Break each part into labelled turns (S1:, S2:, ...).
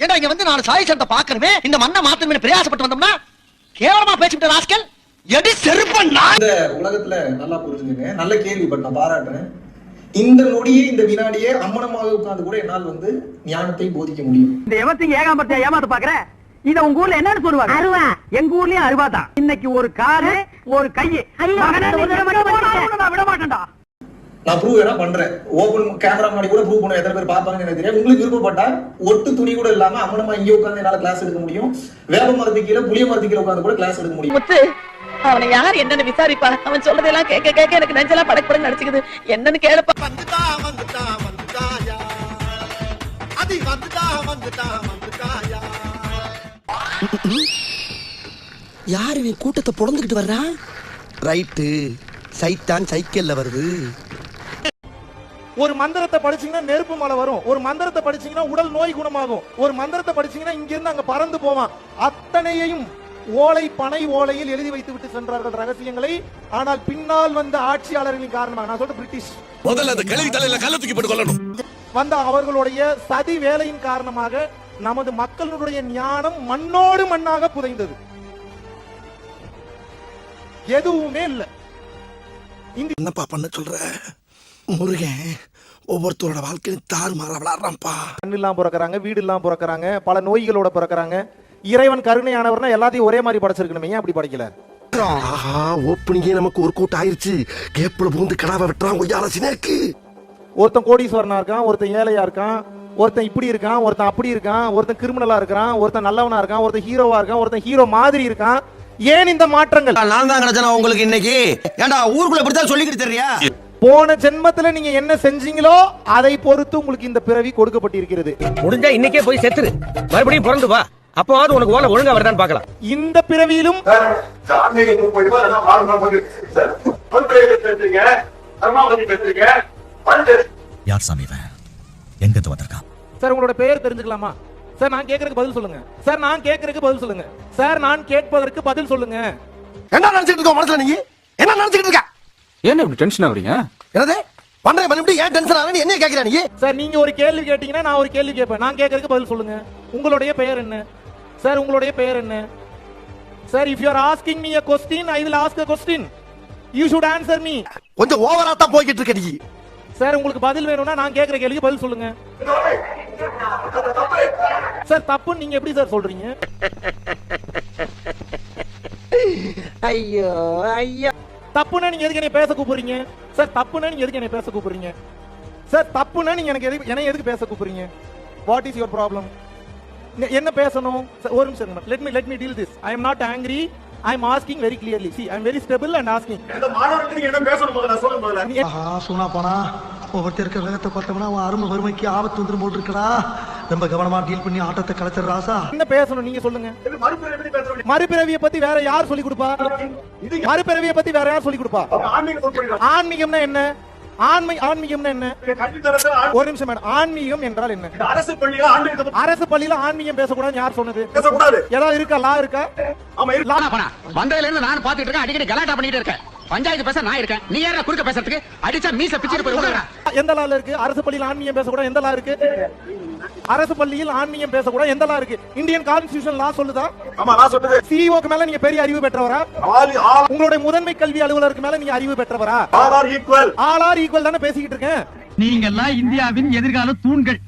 S1: ஏண்டா இங்க வந்து நாலு சாய் சந்தை பாக்கணுமே இந்த மண்ணை மாத்தணுமே பிரயாசப்பட்டு வந்தோம்னா கேவலமா பேசிவிட்ட ராஸ்கல்? எடி செருப்பண்ணா
S2: இந்த உலகத்துல நல்லா புரிஞ்சுங்க நல்ல கேள்வி பட் நான் பாராட்டுறேன். இந்த நொடியே இந்த வினாடியே அம்மனமாக உட்கார்ந்து கூட என்னால் வந்து ஞானத்தை போதிக்க முடியும்.
S3: இந்த எவத்திங்க ஏகாம்பரத்தை ஏமாத்த பாக்குற இத உங்க ஊர்ல என்னன்னு சொல்லுவாங்க? அருவா. எங்க ஊர்லயும் அருவா தான். இன்னைக்கு ஒரு காலு ஒரு கையு. நான் விட மாட்டேன்டா
S2: நான் ப்ரூவ் வேணா பண்றேன். ஓபன் கேமரா முன்னாடி கூட ப்ரூவ் பண்ண எத்தனை பேர் பார்ப்பாங்கன்னு எனக்கு தெரியும் உங்களுக்கு விருப்பப்பட்டா ஒட்டு துணி கூட இல்லாம அம்மனமா இங்கே உட்கார்ந்து என்னால கிளாஸ் எடுக்க முடியும். வேப்ப மரத்துக்கு கீழே புளிய மரத்துக்கு கீழே உட்கார்ந்து கூட கிளாஸ் எடுக்க முடியும்.
S4: முத்து அவனை யார் என்னன்னு விசாரிப்பா. அவன் சொல்றதெல்லாம் கேட்க கேட்க எனக்கு நெஞ்செல்லாம் படக்கு படக்கு நடிச்சுக்குது. என்னன்னு கேளுப்பா.
S1: வந்துட்டா வந்துட்டா வந்துட்டாயா அது வந்துட்டா வந்துட்டா வந்துட்டாயா யாரு நீ கூட்டத்தை புடந்துக்கிட்டு வர்றா? ரைட்டு சைத்தான் சைக்கிள்ல வருது.
S5: ஒரு மந்திரத்தை படிச்சீங்கன்னா நெருப்பு மலை வரும். ஒரு மந்திரத்தை படிச்சீங்கன்னா உடல் நோய் குணமாகும். ஒரு மந்திரத்தை படிச்சீங்கன்னா இங்க இருந்து அங்க பறந்து போவான். அத்தனையையும் ஓலை பனை ஓலையில் எழுதி வைத்து விட்டு சென்றார்கள் ரகசியங்களை. ஆனால் பின்னால் வந்த ஆட்சியாளர்களின் காரணமாக நான் சொல்ற பிரிட்டிஷ்.
S6: முதல்ல அந்த கழுவி தலையில கள்ள தூக்கி போட்டு கொள்ளணும்
S5: வந்த அவர்களுடைய சதி வேலையின் காரணமாக நமது மக்களுடைய ஞானம் மண்ணோடு மண்ணாக புதைந்தது. எதுவுமே இல்ல.
S1: என்னப்பா பண்ண சொல்ற? முருகன் ஒவ்வொருத்தரோட வாழ்க்கையும் தாறு மாற விளாடுறான்ப்பா
S5: கண் இல்லாம பிறக்கறாங்க வீடு இல்லாம பிறக்கறாங்க பல நோய்களோட பிறக்கறாங்க. இறைவன் கருணையானவர்னா எல்லாத்தையும் ஒரே மாதிரி படைச்சிருக்கணுமே ஏன் அப்படி படைக்கல?
S1: ஆஹா ஓப்பனிங்கே நமக்கு ஒரு கூட்டம் ஆயிருச்சு. கேப்புல பூந்து கடாவை வெட்டுறான் ஒய்யால சினேக்கு.
S5: ஒருத்தன் கோடீஸ்வரனா இருக்கான் ஒருத்தன் ஏழையா இருக்கான் ஒருத்தன் இப்படி இருக்கான் ஒருத்தன் அப்படி இருக்கான் ஒருத்தன் கிரிமினலா இருக்கான் ஒருத்தன் நல்லவனா இருக்கான் ஒருத்தன் ஹீரோவா இருக்கான் ஒருத்தன் ஹீரோ மாதிரி இருக்கான். ஏன் இந்த மாற்றங்கள்?
S1: நான் தான் கிடைச்சனா உங்களுக்கு இன்னைக்கு? ஏன்டா ஊருக்குள்ள இப்படித்தான் சொல்லிக்கிட்டு தெரியா?
S5: போன ஜென்மத்துல நீங்க என்ன செஞ்சீங்களோ அதை பொறுத்து உங்களுக்கு இந்த பிறவி கொடுக்கப்பட்டிருக்கிறது.
S3: முடிஞ்சா இன்னைக்கே போய் செத்துரு. மறுபடியும் பிறந்து வா. அப்பவாவது உனக்கு ஓலை ஒழுங்கா வருதான்னு பாக்கலாம்
S5: இந்த பிறவியிலும்
S6: யார் சாமி இவன்? எங்க இருந்து வந்திருக்கான்?
S5: சார் உங்களோட பெயர் தெரிஞ்சுக்கலாமா? சார் நான் கேட்கறதுக்கு பதில் சொல்லுங்க. சார் நான் கேட்கறதுக்கு பதில் சொல்லுங்க. சார் நான் கேட்பதற்கு பதில் சொல்லுங்க.
S1: என்ன நினைச்சிட்டு இருக்க மனசுல நீ? என்ன நினைச்சிட்டு இருக்க?
S7: ஏன் இப்படி டென்ஷன் ஆகுறீங்க?
S1: என்னது? பண்றேன் மறுபடியும் ஏன் டென்ஷன் நீ என்ன கேக்குற நீ?
S5: சார் நீங்க ஒரு கேள்வி கேட்டீங்கன்னா நான் ஒரு கேள்வி கேட்பேன். நான் கேட்கறதுக்கு பதில் சொல்லுங்க. உங்களுடைய பெயர் என்ன? சார் உங்களுடைய பெயர் என்ன? Sir if you are asking me a question I ask a question. You should answer me.
S1: கொஞ்சம் ஓவரா தான் போய்கிட்டு இருக்க நீ.
S5: சார் உங்களுக்கு பதில் வேணும்னா நான் கேட்கிற கேள்விக்கு பதில் சொல்லுங்க. சார் தப்புன்னு நீங்க எப்படி சார் சொல்றீங்க?
S1: ஐயோ ஐயோ.
S5: தப்புன்னா நீங்க எதுக்கு என்னை பேச கூப்பிடுறீங்க? சார் தப்புன்னா நீங்க எதுக்கு என்னை பேச கூப்பிடுறீங்க? சார் தப்புன்னா நீங்க எனக்கு எதுக்கு என்னை எதுக்கு பேச கூப்பிடுறீங்க? வாட் இஸ் யுவர் ப்ராப்ளம் என்ன பேசணும்? ஒரு நிமிஷம் let me let me deal this I am not angry I am asking very clearly see I am very stable and asking
S8: ஆஹா சூனா போனா. ஒவ்வொருத்தர் இருக்க வேகத்தை பார்த்தோம்னா அவன் அருமை வறுமைக்கு ஆபத்து வந்துரும் போல் இருக்கடா. ரொம்ப கவனமா டீல் பண்ணி ஆட்டத்தை கலைச்சர் ராசா.
S5: என்ன பேசணும் நீங்க சொல்லுங்க. மறுபிறவியை பத்தி வேற யார் சொல்லி கொடுப்பா? மறுபிறவியை பத்தி வேற யார் சொல்லி கொடுப்பா? ஆன்மீகம்னா என்ன? ஆன்மீ ஆன்மீகம்னா என்ன? ஒரு நிமிஷம் மேடம். ஆன்மீகம் என்றால் என்ன?
S2: அரசு பள்ளியில
S5: அரசு பள்ளியில ஆன்மீகம் பேசக்கூடாதுன்னு யார் சொன்னது? ஏதாவது இருக்கா? லா இருக்கா?
S3: வந்ததுல இருந்து நான் பாத்துட்டு இருக்கேன். அடிக்கடி கலாட்டா பண்ணிட்டு இருக்கேன். பஞ்சாயத்து பேச நான் இருக்கேன். நீ யாரா குறுக்க பேசுறதுக்கு? அடிச்சா மீச பிச்சிட்டு போய்
S5: எந்த லால இருக்கு? அரசு பள்ளியில் ஆன்மீகம் பேசக்கூடாது. எந்த லா இருக்கு? அரசு பள்ளியில் ஆன்மீகம் பேசக்கூடாது. எந்த லா இருக்கு? இந்தியன் கான்ஸ்டிடியூஷன் லா சொல்லுதா?
S2: ஆமா நான் சொல்றது
S5: சிஇஓக்கு மேல நீங்க பெரிய அறிவு பெற்றவரா? உங்களுடைய முதன்மை கல்வி அலுவலருக்கு மேல நீங்க அறிவு பெற்றவரா?
S2: Are equal
S5: all are equal தானே பேசிக்கிட்டு இருக்கேன்.
S3: நீங்க எல்லாம் இந்தியாவின் எதிர்கால தூண்கள்.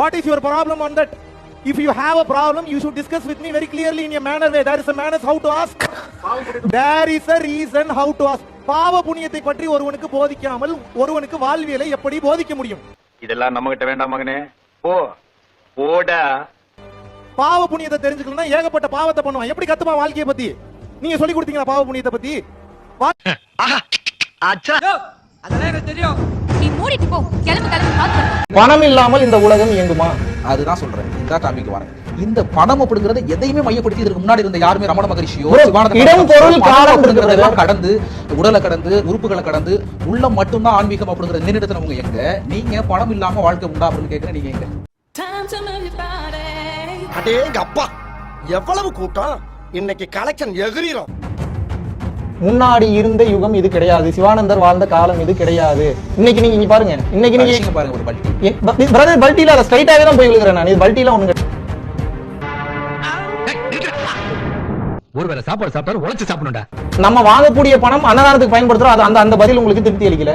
S5: What is your problem on that if you have a problem you should discuss with me very clearly in a manner way there is a manners how to ask there is a reason how to ask பாவ புண்ணியத்தை பற்றி ஒருவனுக்கு போதிக்காமல் ஒருவனுக்கு வாழ்வியலை எப்படி போதிக்க முடியும்?
S7: இதெல்லாம் நம்ம கிட்ட வேண்டாம் மகனே. போ போடா.
S5: பாவ புண்ணியத்தை தெரிஞ்சுக்கணும்னா ஏகப்பட்ட பாவத்தை பண்ணுவான். எப்படி கத்துப்பான் வாழ்க்கையை பத்தி? நீங்க சொல்லி கொடுத்தீங்களா பாவ புண்ணியத்தை பத்தி? வா-
S9: நீ மூடிட்டு போ. கிளம்பு
S5: பணம் இல்லாமல் இந்த உலகம் இயங்குமா?
S10: அதுதான் சொல்றேன். இந்த டாபிக் வரேன். இந்த பணம் அப்படிங்கறது எதையுமே மையப்படுத்தி இதற்கு முன்னாடி இருந்த யாருமே ரமண மகரிஷியோ
S5: இடம், பொருள், காலம்
S10: அப்படிங்கறதெல்லாம் கடந்து உடலை கடந்து உறுப்புகளை கடந்து உள்ளம் மட்டும்தான் ஆன்மீகம் அப்படிங்கறது நின்றுடுத்தவங்க எங்க? நீங்க பணம் இல்லாம வாழ்க்கை உண்டா அப்படின்னு கேக்குறேன் நீங்க எங்க?
S1: அப்பா எவ்வளவு கூட்டம்? இன்னைக்கு கலெக்ஷன் எகிரிரும்.
S2: முன்னாடி இருந்த யுகம் இது கிடையாது. சிவானந்தர் வாழ்ந்த காலம் இது கிடையாது. இன்னைக்கு நீங்க பாருங்க. இன்னைக்கு நீங்க
S10: பாருங்க ஒரு பல்ட்டி.
S2: பிரதர் பல்ட்டில அதை ஸ்ட்ரைட்டாவே தான் போய் விழுகிறேன் நான். இது பல்ட்டில ஒண்ணு
S6: ஒருவேளை சாப்பாடு சாப்பிட்டாரு உழைச்சு சாப்பிடணும்டா.
S2: நம்ம வாங்கக்கூடிய பணம் அன்னதானத்துக்கு பயன்படுத்துறோம். அது அந்த அந்த பதில் உங்களுக்கு திருப்தி அளிக்கல.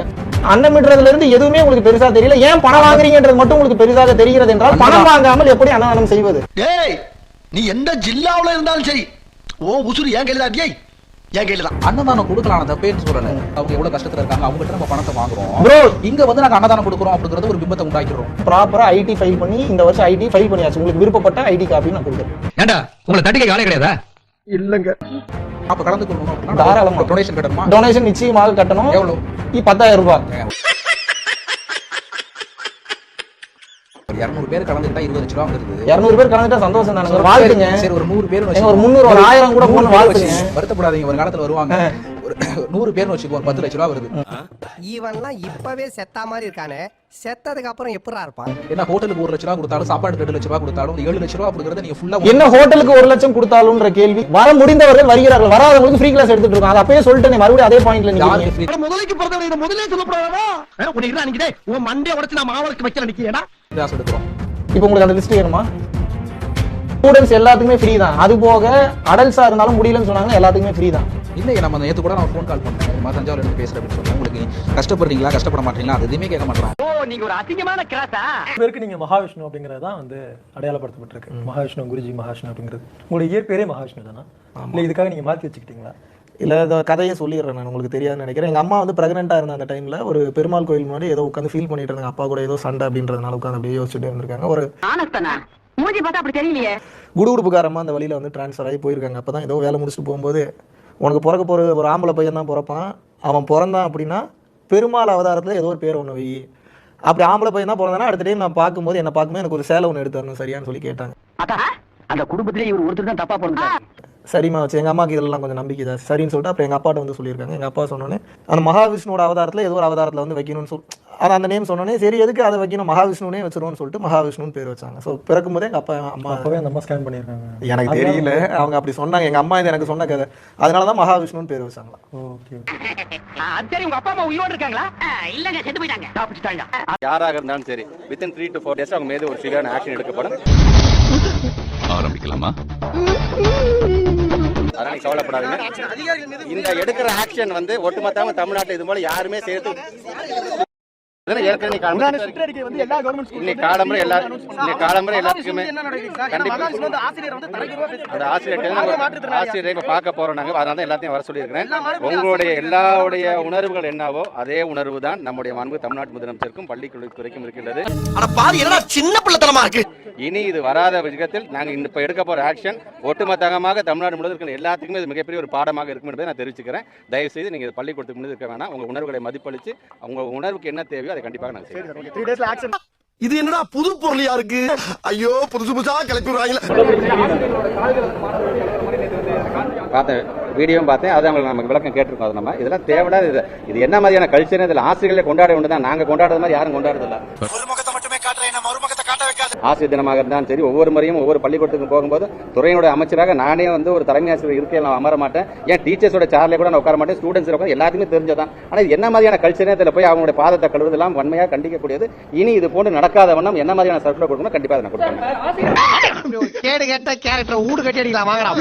S2: அன்னமிடுறதுல இருந்து எதுவுமே உங்களுக்கு பெருசா தெரியல. ஏன் பணம் வாங்குறீங்கன்றது மட்டும் உங்களுக்கு பெரிதாக தெரிகிறது என்றால் பணம் வாங்காமல் எப்படி அன்னதானம் செய்வது?
S1: டேய் நீ எந்த ஜில்லாவுல இருந்தாலும் சரி. ஓ உசுறு என் கையில தான் டேய் என் கையில தான்.
S10: அன்னதானம் கொடுக்கலாம் தப்பேன்னு சொல்லல அவங்க எவ்வளவு கஷ்டத்துல இருக்காங்க அவங்க கிட்ட நம்ம பணத்தை வாங்குறோம்.
S2: ப்ரோ
S10: இங்க வந்து நாங்க அன்னதானம் கொடுக்குறோம் அப்படிங்கறது ஒரு பிம்பத்தை உண்டாக்கிடுறோம்.
S2: ப்ராப்பரா ஐடி ஃபைல் பண்ணி இந்த வருஷம் ஐடி ஃபைல் பண்ணியாச்சு. உங்களுக்கு விருப்பப்பட்ட ஐடி காப்பி நான் கொடுக்குறேன்.
S6: ஏண்டா உங்களை தட்டிக்க காலே கிடையாதா?
S10: அப்ப கலந்து கொள்ளணும்
S2: தாராளமா.
S10: டொனேஷன் கட்டணுமா?
S2: டொனேஷன் நிச்சயமாக கட்டணும்.
S10: எவ்வளவு?
S2: இ- பத்தாயிரம் ரூபாய்.
S10: இருநூறு பேர் கலந்துக்கிட்டா இருபது லட்ச ரூபா வந்துருது.
S2: இருநூறு பேர் கலந்துட்டா சந்தோஷம் தானுங்க வாழ்த்துங்க.
S10: சரி ஒரு நூறு பேர்
S2: ஒரு முந்நூறு, ஒரு ஆயிரம் கூட வாழ்த்துங்க.
S10: வருத்தப்படாதீங்க ஒரு காலத்துல வருவாங்க. ஒரு நூறு பேர்னு வச்சுக்கோ ஒரு பத்து லட்ச ரூபா வருது.
S3: இவன்லாம் இப்பவே செத்தா மாதிரி இருக்கானே. செத்ததுக்கு அப்புறம் எப்படா இருப்பான்?
S10: என்ன ஹோட்டலுக்கு ஒரு லட்ச ரூபா கொடுத்தாலும் சாப்பாடு ரெண்டு லட்ச ரூபா கொடுத்தாலும் ஏழு லட்ச ரூபா கொடுக்கறத நீங்க ஃபுல்லா
S2: என்ன ஹோட்டலுக்கு ஒரு லட்சம் கொடுத்தாலும்ன்ற கேள்வி. வர முடிந்தவர்கள் வருகிறார்கள். வராதவங்களுக்கு ஃப்ரீ கிளாஸ் எடுத்துட்டு இருக்கோம் அதை அப்பயே சொல்லிட்டேன் மறுபடியும் அதே பாயிண்ட்ல நீங்க
S1: முதலைக்கு பிறந்தவரை இதை முதலே சொல்லப்படாதா உன்னை நிக்கிட்டே உன் மண்டே உடைச்சு நான் மாவளுக்கு வைக்கல நிக்கிறேடா
S10: எடுக்கிறோம்.
S2: இப்போ உங்களுக்கு அந்த லிஸ்ட் வேணுமா? ஸ்டூடெண்ட்ஸ் எல்லாத்துக்குமே ஃப்ரீ தான். அது போக அடல்ட்ஸா இருந்தாலும் முடியலன்னு சொன்னாங்க எல்லாத்துக்குமே ஃப்ரீ தான்.
S10: இல்லையே நம்ம நேத்து கூட நான் ஃபோன் கால் பண்ணேன். இந்த மாதிரி தஞ்சாவூர்ல இருந்து பேசுறேன் அப்படின்னு சொன்னேன். உங்களுக்கு கஷ்டப்படுறீங்களா கஷ்டப்பட மாட்டீங்களா? அது எதுவுமே கேட்க மாட்டேன்
S3: ஓ நீங்க ஒரு அசிங்கமான கிராஸா
S5: பேருக்கு நீங்க மகாவிஷ்ணு அப்படிங்கறது தான் வந்து அடையாளப்படுத்தப்பட்டிருக்கு. மகாவிஷ்ணு குருஜி மகாவிஷ்ணு அப்படிங்கிறது. உங்களுடைய இயற்பேரே மகாவிஷ்ணு தானா? இல்ல இதுக்காக நீங்க மாத்தி வச்சுக்கிட்டீங்களா?
S2: இல்ல இந்த கதையை சொல்லிடுறேன் நான் உங்களுக்கு தெரியாதுன்னு நினைக்கிறேன். எங்க அம்மா வந்து பிரெக்னெண்டா இருந்த அந்த டைம்ல ஒரு பெருமாள் கோயில் முன்னாடி ஏதோ உட்காந்து ஃபீல் பண்ணிட்டு இருந்தாங்க. அப்பா கூட ஏதோ சண்டை அப்படின்றதுனால உட்காந்து அப்படியே யோசிச்சுட்டே இருந்திருக்காங்க. ஒரு
S3: மூஞ்சி பார்த்தா அப்படி தெரியலையே.
S2: குடுகுடுப்புக்காரமா அந்த வழியில வந்து ட்ரான்ஸ்ஃபர் ஆகி போயிருக்காங்க. அப்பதான் ஏதோ வேலை முடிச்சுட்டு போகும்போது உனக்கு பிறக்க போற ஒரு ஆம்பளை பையன் தான் பிறப்பான். அவன் பிறந்தான் அப்படின்னா பெருமாள் அவதாரத்துல ஏதோ ஒரு பேர் ஒன்று வை. அப்படி ஆம்பளை பையன் தான் பிறந்தானா? அடுத்த டைம் நான் பார்க்கும்போது என்ன பார்க்கும்போது எனக்கு ஒரு சேலை ஒன்று எடுத்து தரணும் சரியான்னு சொல்லி கேட்டாங்க.
S3: அந்த குடும்பத்திலே இவர் ஒருத்தர் தான் தப்பா பண்ணுறாரு
S2: சரிம்மா வச்சு எங்கள் அம்மாக்கு இதெல்லாம் கொஞ்சம் நம்பிக்கை தான் சரின்னு சொல்லிட்டு அப்புறம் எங்கள் அப்பாட்ட வந்து சொல்லியிருக்காங்க. எங்கள் அப்பா சொன்னோன்னே அந்த மகாவிஷ்ணுவோட அவதாரத்தில் ஏதோ ஒரு அவதாரத்தில் வந்து வைக்கணும்னு சொல் அது அந்த நேம் சொன்னோன்னே சரி எதுக்கு அதை வைக்கணும்? மகாவிஷ்ணுனே வச்சிருவோம்னு சொல்லிட்டு மகாவிஷ்ணுன்னு பேர் வச்சாங்க. ஸோ பிறக்கும் போதே எங்கள் அப்பா அம்மா
S5: அப்பவே அந்த அம்மா ஸ்கேன் பண்ணிருக்காங்க
S2: எனக்கு தெரியல. அவங்க அப்படி சொன்னாங்க. எங்கள் அம்மா இது எனக்கு சொன்ன கதை. அதனால தான் மகாவிஷ்ணுன்னு பேர் வச்சாங்களா.
S5: ஓகே
S3: சரி உங்க அப்பா அம்மா உயிரோடு இருக்காங்களா? இல்லங்க செத்து போயிட்டாங்க. தப்பிச்சுட்டாங்க.
S7: யாராக இருந்தாலும் சரி within three to four days அவங்க மீது ஒரு சிவியரான ஆக்ஷன் எடுக்கப்படும்.
S6: ஆரம்பிக்கலாமா?
S7: அதனால கவலைப்படாதீங்க. இந்த எடுக்கிற ஆக்ஷன் வந்து ஒட்டுமொத்தமா தமிழ்நாட்டுல இது போல யாருமே சேர்த்து உங்களுடைய எல்லாருடைய உணர்வுகள் என்னவோ அதே உணர்வு தான் நம்முடைய மாண்பு தமிழ்நாட்டு முதலமைச்சருக்கும் பள்ளிக்கல்வித்துறைக்கும் இருக்கின்றது.
S1: அட பாதி என்னடா சின்ன பிள்ளைத்தனமா இருக்கு?
S7: இனி இது வராத விதத்தில் நாங்கள் இப்போ எடுக்க போகிற ஆக்ஷன் ஒட்டுமொத்தமாக தமிழ்நாடு முழுவதும் இருக்கிற எல்லாத்துக்குமே இது மிகப்பெரிய ஒரு பாடமாக இருக்கும் என்பதை நான் தெரிவிச்சுக்கிறேன். தயவு செய்து நீங்கள் பள்ளிக்கூடத்துக்கு முன்னாடி இருக்க வேணாம். உங்கள் உணர்வுகளை மதிப்பளித்து உங்கள் உணர்வுக்கு என்ன தேவையோ அதை கண்டிப்பாக நாங்கள் செய்வோம்
S1: இது என்னடா புது பொருளியா இருக்கு? ஐயோ புதுசு புதுசா கிளப்பி விடுறாங்களே.
S7: பார்த்தேன் வீடியோவும் பார்த்தேன். அது அவங்களுக்கு நமக்கு விளக்கம் கேட்டிருக்கோம். அது நம்ம இதெல்லாம் தேவையில்லாத இது. இது என்ன மாதிரியான கல்ச்சர் இதில் ஆசிரியர்களை கொண்டாட வேண்டியது தான் நாங்கள் கொண்டாடுறது மாதிரி யாரும் கொண்டாடுறதில்ல. ஆசிரியர் தினமாக இருந்தாலும் சரி ஒவ்வொரு முறையும் ஒவ்வொரு பள்ளிக்கூடத்துக்கு போகும்போது துறையினுடைய அமைச்சராக நானே வந்து ஒரு தலைமை ஆசிரியர் இருக்கையில் நான் அமர மாட்டேன். ஏன் டீச்சர்ஸோட சேர்ல கூட நான் உட்கார மாட்டேன். ஸ்டூடெண்ட்ஸ் உட்கார எல்லாத்துக்குமே தெரிஞ்சதான் ஆனால் இது என்ன மாதிரியான கல்ச்சரே இதில் போய் அவங்களுடைய பாதத்தை கழுவுதெல்லாம் வன்மையாக கண்டிக்கக்கூடியது. இனி இது போன்று நடக்காத வண்ணம் என்ன மாதிரியான சர்க்குலர் கொடுக்கணும் கண்டிப்பாக அதை நான் கொடுப்பேன்.
S3: கேடு கேட்ட கேரக்டர் ஊடு கட்டி அடிக்கலாம். வாங்கலாம்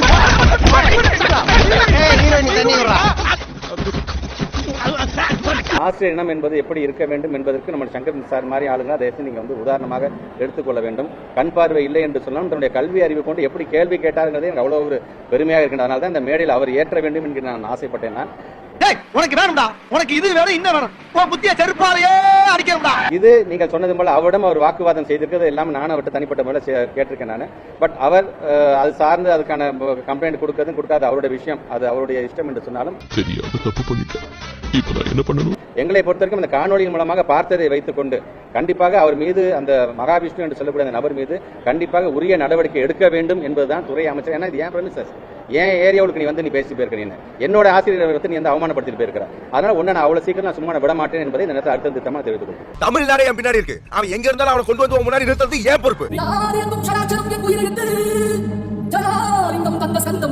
S7: ஆசிரியர் இனம் என்பது எப்படி இருக்க வேண்டும் என்பதற்கு நம்ம சங்கர் சார் மாதிரி ஆளுங்க அதை நீங்க வந்து உதாரணமாக எடுத்துக்கொள்ள வேண்டும். கண் பார்வை இல்லை என்று சொன்னால் தன்னுடைய கல்வி அறிவு கொண்டு எப்படி கேள்வி கேட்டாருங்கிறதே எனக்கு அவ்வளவு ஒரு பெருமையாக இருக்கின்ற அதனால தான் இந்த மேடையில் அவர் ஏற்ற வேண்டும் என்கிற நான் ஆசைப்பட்டேன் நான்.
S1: டேய் உனக்கு வேணும்டா. உனக்கு இது வேணும் இன்னும் வேணும். உன் புத்திய செருப்பாலேயே அடிக்கணும்டா.
S7: இது நீங்கள் சொன்னது போல அவரிடம் அவர் வாக்குவாதம் செய்திருக்கிறது. எல்லாம் நானும் அவர்கிட்ட தனிப்பட்ட முறையில் கேட்டிருக்கேன் நான். பட் அவர் அது சார்ந்து அதுக்கான கம்ப்ளைண்ட் கொடுக்கறதும் கொடுக்காத அவருடைய விஷயம். அது அவருடைய இஷ்டம் என்று சொன்னாலும்
S6: தெரியாத தப்பு பண்ணிட்டேன் இப்ப நான் என்ன பண்ணணும்?
S7: எங்களை பொறுத்த வரைக்கும் இந்த காணொலியின் மூலமாக பார்த்ததை வைத்துக்கொண்டு கண்டிப்பாக அவர் மீது அந்த மகாவிஷ்ணு என்று சொல்லக்கூடிய அந்த நபர் மீது கண்டிப்பாக உரிய நடவடிக்கை எடுக்க வேண்டும் என்பதுதான் துறை அமைச்சர். ஏன்னா இது ஏன் பிரமிசஸ் ஏன் ஏரியாவுக்கு நீ வந்து நீ பேசி போயிருக்க நீ என்னோட ஆசிரியரை நீ வந்து அவமானப்படுத்திட்டு போயிருக்கிற. அதனால உன்னை நான் அவ்வளவு சீக்கிரம் நான் சும்மா விட மாட்டேன் என்பதை இந்த நேரத்தில் அடுத்த திட்டமாக தெரிவித்துக் கொள்கிறேன்.
S1: தமிழ்நாடு என் பின்னாடி இருக்கு. அவன் எங்க இருந்தாலும் அவனை கொண்டு வந்து முன்னாடி நிறுத்துறது ஏன் பொறுப்பு?
S9: யார் எங்கும் சராச்சரம் என் உயிரெழுத்து ஜலாலிங்கம் தந்த சந்தம்